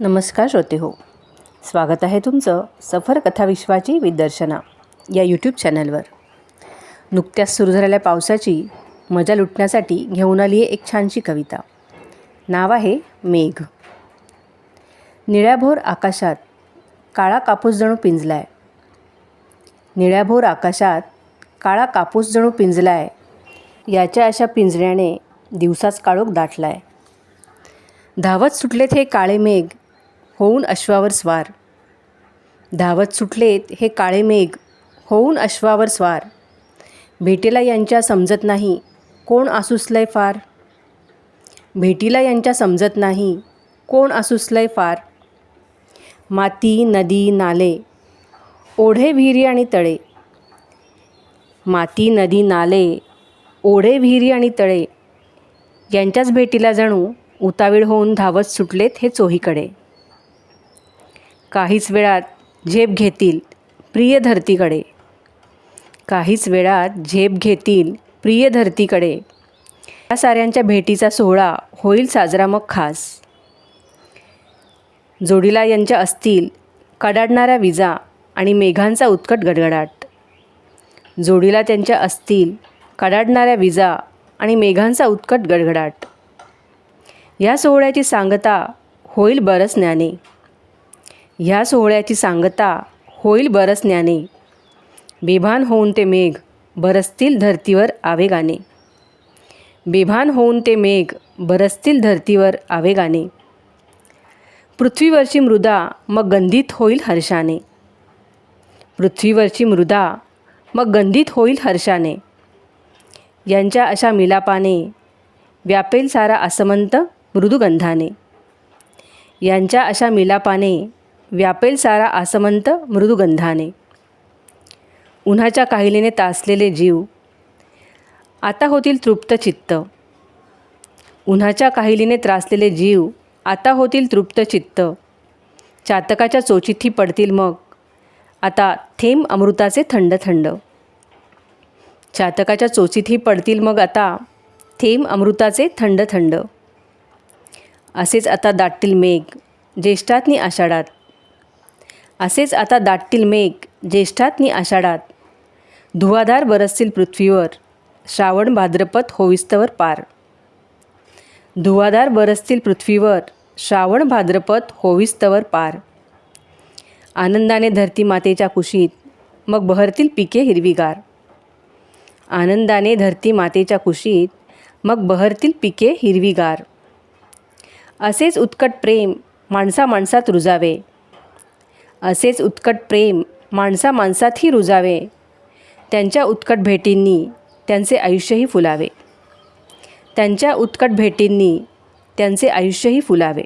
नमस्कार श्रोते हो. स्वागत आहे तुमचं सफर कथा विश्वाची विदर्शना या यूट्यूब चॅनलवर नुकत्याच सुरू झालेल्या पावसाची मजा लुटण्यासाठी घेऊन आली आहे एक छानशी कविता. नाव आहे मेघ. निळ्याभोर आकाशात काळा कापूस जणू पिंजलाय. निळ्याभोर आकाशात काळा कापूस जणू पिंजलाय. याच्या अशा पिंजऱ्याने दिवसाच काळोख दाटलाय. धावत सुटलेत हे काळे मेघ होऊन अश्वावर स्वार. धावत सुटलेत हे काळे मेघ होऊन अश्वावर स्वार. भेटीला यांच्या समजत नाही कोण आसुसलंय फार? भेटीला यांच्या समजत नाही कोण आसुसलंय फार? माती नदी नाले ओढे विहिरी आणि तळे. माती नदी नाले ओढे विहिरी आणि तळे यांच्याच भेटीला जणू उतावीळ होऊन धावत सुटलेत हे चोहीकडे. काहीच वेळात झेप घेतील प्रिय धरतीकडे काहीच वेळात झेप घेतील प्रिय धरतीकडे या साऱ्यांच्या भेटीचा सोहळा होईल साजरा मग खास. जोडीला यांच्या असतील कडाडणाऱ्या विजा आणि मेघांचा उत्कट गडगडाट. जोडीला त्यांच्या असतील कडाडणाऱ्या विजा आणि मेघांचा उत्कट गडगडाट. या सोहळ्याची सांगता होईल बरस ज्ञाने. ह्या सोहळ्याची सांगता होईल बरस ज्ञाने. बेभान होऊन ते मेघ बरसतील धर्तीवर आवेगाने. बेभान होऊन ते मेघ बरसतील धर्तीवर आवेगाने. पृथ्वीवरची मृदा मग गंधित होईल हर्षाने. पृथ्वीवरची मृदा मग गंधित होईल हर्षाने. यांच्या अशा मिलापाने व्यापेल सारा असमंत मृदुगंधाने. यांच्या अशा मिलापाने व्यापेल सारा आसमंत मृदुगंधाने. उन्हाच्या काहिलीने तासलेले जीव. आता होतील तृप्त चित्त. उन्हाच्या काहिलीने त्रासलेले जीव. आता होतील तृप्त चित्त. चातकाच्या चोचिथी पडतील मग. आता थेंब अमृताचे थंड थंड. चातकाच्या चोचिथी पडतील मग आता थेंब अमृताचे थंड थंड. असेच आता दाटतील मेघ. ज्येष्ठातनी आषाढात. असेच आता दाटतील मेघ ज्येष्ठात नि आषाढात. धुवाधार बरसतील पृथ्वीवर. श्रावण भाद्रपद होविस्तवर पार. धुवाधार बरसतील पृथ्वीवर. श्रावण भाद्रपद होविस्तवर पार. आनंदाने धरती मातेच्या कुशीत. मग बहरतील पिके हिरवीगार. आनंदाने धरती मातेच्या कुशीत. मग बहरतील पिके हिरवीगार. असेच उत्कट प्रेम माणसा माणसात रुजावे. असेच उत्कट प्रेम माणसा माणसातही रुजावे. त्यांच्या उत्कट भेटींनी त्यांचे आयुष्यही फुलावे. त्यांच्या उत्कट भेटींनी त्यांचे आयुष्यही फुलावे.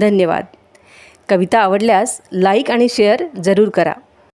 धन्यवाद. कविता आवडल्यास लाईक आणि शेअर जरूर करा.